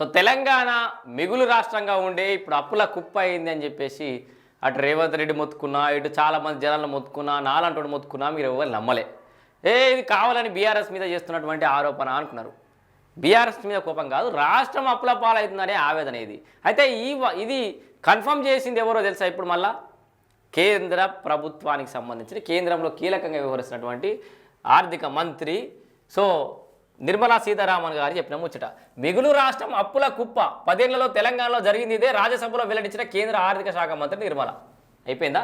So Telangana మిగులు రాష్ట్రంగా ఉండే ఇప్పుడు అప్పుల కుప్ప అయింది అని చెప్పేసి అటు రేవంత్ రెడ్డి మొత్తుకున్నా ఇటు చాలామంది జనాలు జనాలను మొత్తుకున్నా నాలంటోడు మొత్తుకున్నా మీరు ఎవరు నమ్మలే. ఏ ఇది కావాలని బీఆర్ఎస్ మీద చేస్తున్నటువంటి ఆరోపణ అనుకున్నారు. బీఆర్ఎస్ మీద కోపం కాదు రాష్ట్రం అప్పుల పాలవుతుందనే ఆవేదన ఇది. అయితే ఈ ఇది కన్ఫర్మ్ చేసింది ఎవరో తెలుసా ఇప్పుడు మళ్ళా? కేంద్ర ప్రభుత్వానికి సంబంధించిన కేంద్రంలో కీలకంగా వ్యవహరిస్తున్నటువంటి ఆర్థిక మంత్రి. సో నిర్మలా సీతారామన్ గారు చెప్పిన ముచ్చట. మిగులు రాష్ట్రం అప్పుల కుప్ప. పదేళ్ళలో తెలంగాణలో జరిగింది ఇదే. రాజ్యసభలో వెల్లడించిన కేంద్ర ఆర్థిక శాఖ మంత్రి నిర్మల. అయిపోయిందా?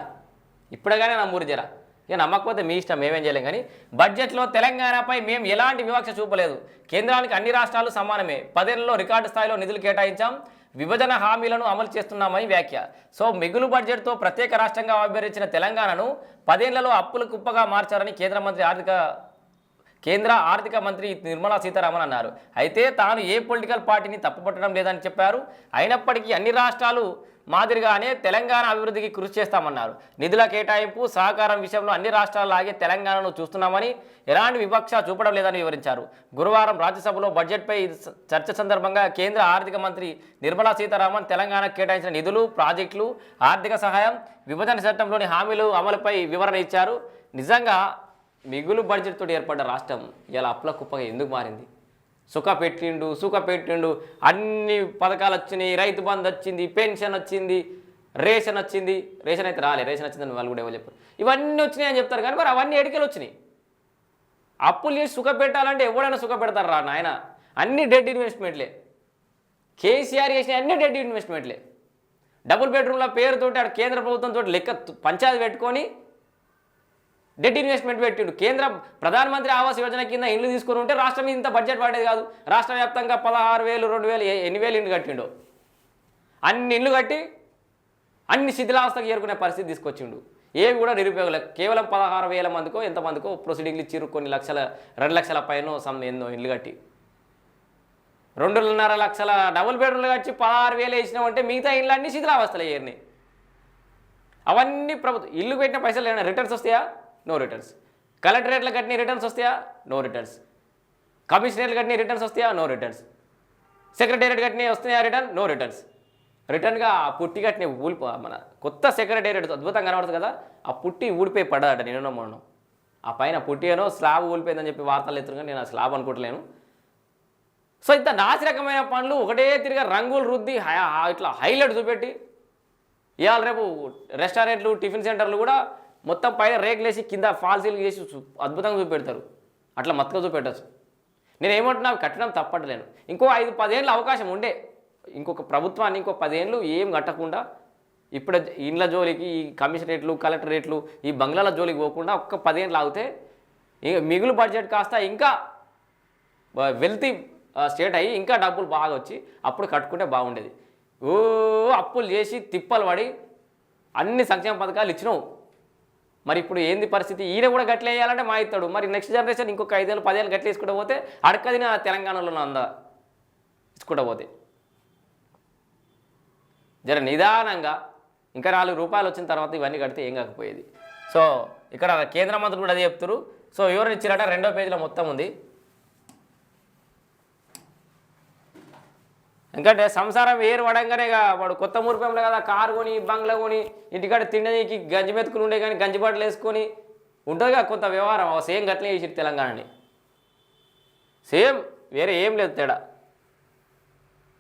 ఇప్పుడుగానే నమ్మూరు జర. ఇక నమ్మకపోతే మీ ఇష్టం మేమేం చేయలేం. కానీ బడ్జెట్లో తెలంగాణపై మేము ఎలాంటి వివక్ష చూపలేదు. కేంద్రానికి అన్ని రాష్ట్రాలు సమానమే. పదేళ్ళలో రికార్డు స్థాయిలో నిధులు కేటాయించాం. విభజన హామీలను అమలు చేస్తున్నామని వ్యాఖ్య. సో మిగులు బడ్జెట్తో ప్రత్యేక రాష్ట్రంగా అభ్యర్థించిన తెలంగాణను పదేళ్ళలో అప్పుల కుప్పగా మార్చారని కేంద్ర మంత్రి ఆర్థిక కేంద్ర ఆర్థిక మంత్రి నిర్మలా సీతారామన్ అన్నారు. అయితే తాను ఏ పొలిటికల్ పార్టీని తప్పుపట్టడం లేదని చెప్పారు. అయినప్పటికీ అన్ని రాష్ట్రాలు మాదిరిగానే తెలంగాణ అభివృద్ధికి కృషి చేస్తామన్నారు. నిధుల కేటాయింపు సహకారం విషయంలో అన్ని రాష్ట్రాలలాగే తెలంగాణను చూస్తున్నామని ఎలాంటి వివక్ష చూపడం లేదని వివరించారు. గురువారం రాజ్యసభలో బడ్జెట్పై చర్చ సందర్భంగా కేంద్ర ఆర్థిక మంత్రి నిర్మలా సీతారామన్ తెలంగాణకు కేటాయించిన నిధులు ప్రాజెక్టులు ఆర్థిక సహాయం విభజన చట్టంలోని హామీలు అమలుపై వివరణ ఇచ్చారు. నిజంగా మిగులు బడ్జెట్తో ఏర్పడ్డ రాష్ట్రం ఇలా అప్పుల కుప్పగా ఎందుకు మారింది? సుఖ పెట్టిండు సుఖ పెట్టిండు అన్ని పథకాలు వచ్చినాయి రైతు బంధు వచ్చింది పెన్షన్ వచ్చింది రేషన్ వచ్చింది. రేషన్ అయితే రాలే రేషన్ వచ్చిందని వాళ్ళు కూడా ఎవరు చెప్పారు. ఇవన్నీ వచ్చినాయి అని చెప్తారు కానీ మరి అవన్నీ ఎడికలు వచ్చినాయి? అప్పులు చేసి సుఖ పెట్టాలంటే ఎవడైనా సుఖ పెడతారు రా నాయన? అన్ని డెడ్ ఇన్వెస్ట్మెంట్లే కేసీఆర్ చేసిన అన్ని డెడ్ ఇన్వెస్ట్మెంట్లే డబుల్ బెడ్రూమ్ల పేరుతోటి ఆడ కేంద్ర ప్రభుత్వంతో లెక్క పంచాయతీ పెట్టుకొని డెడ్ ఇన్వెస్ట్మెంట్ పెట్టిండు. కేంద్ర ప్రధానమంత్రి ఆవాస్ యోజన కింద ఇల్లు తీసుకుని ఉంటే రాష్ట్రం మీద ఇంత బడ్జెట్ పడేది కాదు. రాష్ట్ర వ్యాప్తంగా పదహారు వేలు రెండు వేలు ఎన్ని వేలు ఇండ్లు కట్టిండు? అన్ని ఇండ్లు కట్టి అన్ని శిథిలావస్థకు చేరుకునే పరిస్థితి తీసుకొచ్చిండు. ఏవి కూడా నిరుపయోగం కేవలం పదహారు వేల మందికో ఎంతమందికో ప్రొసీడింగ్లు ఇచ్చిర్రు కొన్ని లక్షల రెండు లక్షల పైన సమ్ ఎన్నో ఇల్లు కట్టి. రెండున్నర లక్షల డబుల్ బెడ్రూమ్లు కట్టి పదహారు వేలు వేసినామంటే మిగతా ఇళ్ళు అన్ని శిథిలావస్థలు అయ్యాయి అవన్నీ ప్రభుత్వం ఇల్లు పెట్టిన పైసలు ఏమైనా రిటర్న్స్ వస్తాయా? నో రిటర్న్స్ కలెక్టరేట్లు కట్టిన రిటర్న్స్ వస్తాయా? నో రిటర్న్స్ కమిషనరేట్లు కట్టిన రిటర్న్స్ వస్తాయా? నో రిటర్న్స్ సెక్రటేరియట్ కట్టిన వస్తున్నాయా రిటర్న్ నో రిటర్న్స్ రిటర్న్గా ఆ పుట్టి కట్టిన ఊలిపో మన కొత్త సెక్రటేరియట్ అద్భుతంగా కనబడుతుంది కదా ఆ పుట్టి ఊడిపోయి పడ్డదట నేను మొన్న. ఆ పైన పుట్టి అనో స్లాబ్ ఊలిపోయిందని చెప్పి వార్తలు ఎత్తురు నేను ఆ స్లాబ్ అనుకోవట్లేను. సో ఇంత నాసిరకమైన పనులు ఒకటే తిరిగా రంగులు రుద్ది హై- ఇట్లా హైలైట్ చూపెట్టి ఇవాళ రేపు రెస్టారెంట్లు టిఫిన్ సెంటర్లు కూడా మొత్తం పైన రేకులేసి కింద ఫాల్సీలు చేసి అద్భుతంగా చూపెడతారు. అట్లా మత్తుగా చూపెట్టచ్చు. నేను ఏమంటున్నా కట్టడం తప్పట్లేను ఇంకో ఐదు పదేళ్ళు అవకాశం ఉండే. ఇంకొక ప్రభుత్వాన్ని ఇంకో పదేళ్ళు ఏం కట్టకుండా ఇప్పుడు ఇండ్ల జోలికి ఈ కమిషనరేట్లు కలెక్టరేట్లు ఈ బంగ్లాల జోలికి పోకుండా ఒక్క పదేళ్ళు ఆగితే మిగులు బడ్జెట్ కాస్త ఇంకా వెల్తీ స్టేట్ అయ్యి ఇంకా డబ్బులు బాగా వచ్చి అప్పుడు కట్టుకుంటే బాగుండేది. ఓ అప్పులు చేసి తిప్పలు పడి అన్ని సంక్షేమ పథకాలు ఇచ్చినావు. మరి ఇప్పుడు ఏంది పరిస్థితి? ఈయన కూడా గట్ల వేయాలంటే మా ఇస్తాడు. మరి నెక్స్ట్ జనరేషన్ ఇంకొక ఐదేళ్ళు పదేళ్ళు గట్ల వేసుకుంటూ పోతే అడకదిన తెలంగాణలో అందా ఇచ్చుకుంటూ పోతే. జర నిదానంగా ఇంకా నాలుగు రూపాయలు వచ్చిన తర్వాత ఇవన్నీ కడితే ఏం కాకపోయేది. సో ఇక్కడ కేంద్ర మంత్రులు కూడా అదే చెప్తారు సో వివరణ ఇచ్చారట? రెండో పేజీలో మొత్తం ఉంది. ఎందుకంటే సంసారం ఏరు పడంగానే వాడు కొత్త మూర్పంలో కదా కారు కొని బంగ్లా కొని ఇంటికాడ తినడానికి గంజి మెతుకులు ఉండే కానీ గంజి బట్టలు వేసుకొని ఉంటుంది కొంత వ్యవహారం. సేమ్ గట్లే చేసి తెలంగాణని. సేమ్ వేరే ఏం లేదు తేడా.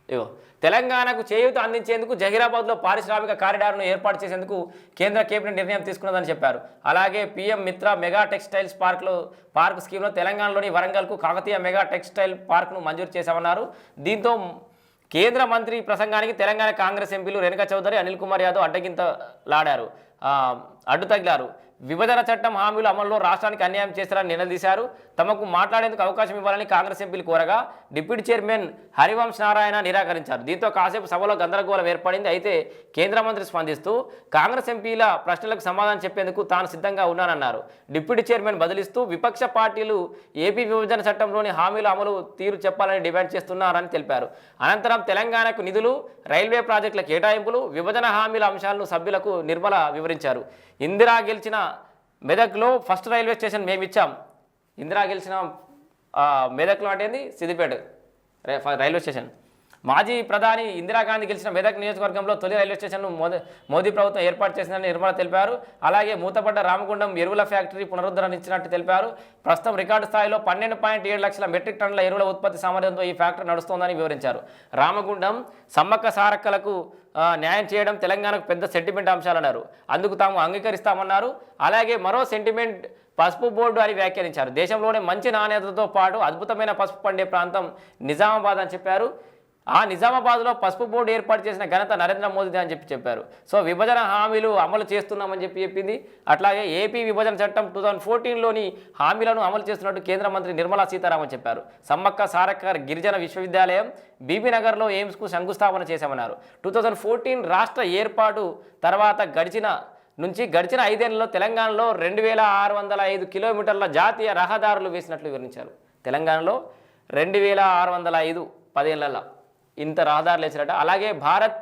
ఇగో తెలంగాణకు చేయూత అందించేందుకు జహీరాబాద్లో పారిశ్రామిక కారిడార్ను ఏర్పాటు చేసేందుకు కేంద్ర కేబినెట్ నిర్ణయం తీసుకున్నదని చెప్పారు. అలాగే పీఎం మిత్ర మెగా టెక్స్టైల్స్ పార్క్లో పార్క్ స్కీమ్లో తెలంగాణలోని వరంగల్కు కాకతీయ మెగా టెక్స్టైల్ పార్క్ను మంజూరు చేశామన్నారు. దీంతో కేంద్ర మంత్రి ప్రసంగానికి తెలంగాణ కాంగ్రెస్ ఎంపీలు రేణుకా చౌదరి అనిల్ కుమార్ యాదవ్ అడ్డగింతలాడారు. లాడారు అడ్డు తగిలారు. విభజన చట్టం హామీలు అమలులో రాష్ట్రానికి అన్యాయం చేస్తారని నిలదీశారు. తమకు మాట్లాడేందుకు అవకాశం ఇవ్వాలని కాంగ్రెస్ ఎంపీలు కోరగా డిప్యూటీ చైర్మన్ హరివంశ్ నారాయణ నిరాకరించారు. దీంతో కాసేపు సభలో గందరగోళం ఏర్పడింది. అయితే కేంద్ర మంత్రి స్పందిస్తూ కాంగ్రెస్ ఎంపీల ప్రశ్నలకు సమాధానం చెప్పేందుకు తాను సిద్ధంగా ఉన్నానన్నారు. డిప్యూటీ చైర్మన్ బదిలిస్తూ విపక్ష పార్టీలు ఏపీ విభజన చట్టంలోని హామీల అమలు తీరు చెప్పాలని డిమాండ్ చేస్తున్నారని తెలిపారు. అనంతరం తెలంగాణకు నిధులు రైల్వే ప్రాజెక్టుల కేటాయింపులు విభజన హామీల అంశాలను సభ్యులకు నిర్మల వివరించారు. ఇందిరా గెలిచిన మెదక్లో ఫస్ట్ రైల్వే స్టేషన్ మేము ఇచ్చాం. ఇందిరా గెలిచిన మెదక్లో అంటే ఏంది? Siddipet railway station. మాజీ ప్రధాని ఇందిరాగాంధీ గెలిచిన మెదక్ నియోజకవర్గంలో తొలి రైల్వే స్టేషన్ను మోదీ మోదీ ప్రభుత్వం ఏర్పాటు చేసిందని నిర్మల తెలిపారు. అలాగే మూతపడ్డ రామగుండం ఎరువుల ఫ్యాక్టరీ పునరుద్ధరణించినట్టు తెలిపారు. ప్రస్తుతం రికార్డు స్థాయిలో పన్నెండు పాయింట్ ఏడు లక్షల మెట్రిక్ టన్నుల ఎరువుల ఉత్పత్తి సామర్థ్యంతో ఈ ఫ్యాక్టరీ నడుస్తోందని వివరించారు. రామగుండం సమ్మక్క సారక్కలకు న్యాయం చేయడం తెలంగాణకు పెద్ద సెంటిమెంట్ అంశాలన్నారు. అందుకు తాము అంగీకరిస్తామన్నారు. అలాగే మరో సెంటిమెంట్ పసుపు బోర్డు అని వ్యాఖ్యానించారు. దేశంలోనే మంచి నాణ్యతతో పాటు అద్భుతమైన పసుపు పండే ప్రాంతం నిజామాబాద్ అని చెప్పారు. ఆ నిజామాబాద్లో పసుపు బోర్డు ఏర్పాటు చేసిన ఘనత నరేంద్ర మోదీ అని చెప్పి చెప్పారు. సో విభజన హామీలు అమలు చేస్తున్నామని చెప్పి చెప్పింది. అట్లాగే ఏపీ విభజన చట్టం టూ థౌజండ్ ఫోర్టీన్లోని హామీలను అమలు చేస్తున్నట్టు కేంద్ర మంత్రి నిర్మలా సీతారామన్ చెప్పారు. సమ్మక్క సారక్క గిరిజన విశ్వవిద్యాలయం బీబీనగర్లో ఎయిమ్స్కు శంకుస్థాపన చేశామన్నారు. టూ థౌజండ్ ఫోర్టీన్ రాష్ట్ర ఏర్పాటు తర్వాత గడిచిన నుంచి గడిచిన ఐదేళ్ళలో తెలంగాణలో రెండు వేల ఆరు వందల ఐదు కిలోమీటర్ల జాతీయ రహదారులు వేసినట్లు వివరించారు. తెలంగాణలో రెండు వేల ఆరు వందల ఐదు పదేళ్ళలో ఇంత రహదారులు వేసినట్ట అలాగే భారత్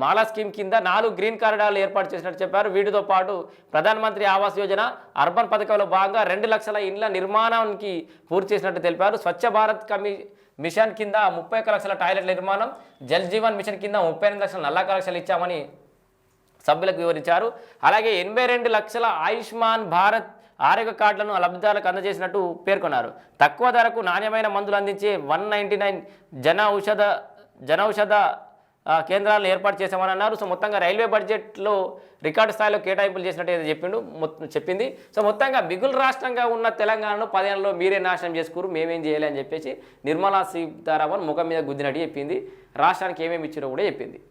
మాలా స్కీమ్ కింద నాలుగు గ్రీన్ కారిడార్లు ఏర్పాటు చేసినట్టు చెప్పారు. వీటితో పాటు ప్రధానమంత్రి ఆవాస్ యోజన అర్బన్ పథకంలో భాగంగా రెండు లక్షల ఇండ్ల నిర్మాణానికి పూర్తి చేసినట్టు తెలిపారు. స్వచ్ఛ భారత్ కమి మిషన్ కింద ముప్పై ఒక్క లక్షల టాయిలెట్ల నిర్మాణం జల్ జీవన్ మిషన్ కింద ముప్పై ఎనిమిది లక్షల నల్ల కలక్షలు ఇచ్చామని సభ్యులకు వివరించారు. అలాగే ఎనభై రెండు లక్షల ఆయుష్మాన్ భారత్ ఆరోగ్య కార్డులను లబ్ధిదారులకు అందజేసినట్టు పేర్కొన్నారు. తక్కువ ధరకు నాణ్యమైన మందులు అందించే వన్ నైంటీ నైన్ జన ఔషధ జనౌషధ కేంద్రాలను ఏర్పాటు చేశామని అన్నారు. సో మొత్తంగా రైల్వే బడ్జెట్లో రికార్డు స్థాయిలో కేటాయింపులు చేసినట్టు ఏదో చెప్పిండు మొత్తం చెప్పింది. సో మొత్తంగా మిగులు రాష్ట్రంగా ఉన్న తెలంగాణను పదేళ్ళలో మీరే నాశనం చేసుకురు మేమేం చేయాలి అని చెప్పేసి నిర్మలా సీతారామన్ ముఖం మీద గుద్దినట్టు చెప్పింది. రాష్ట్రానికి ఏమేమి ఇచ్చారో కూడా చెప్పింది.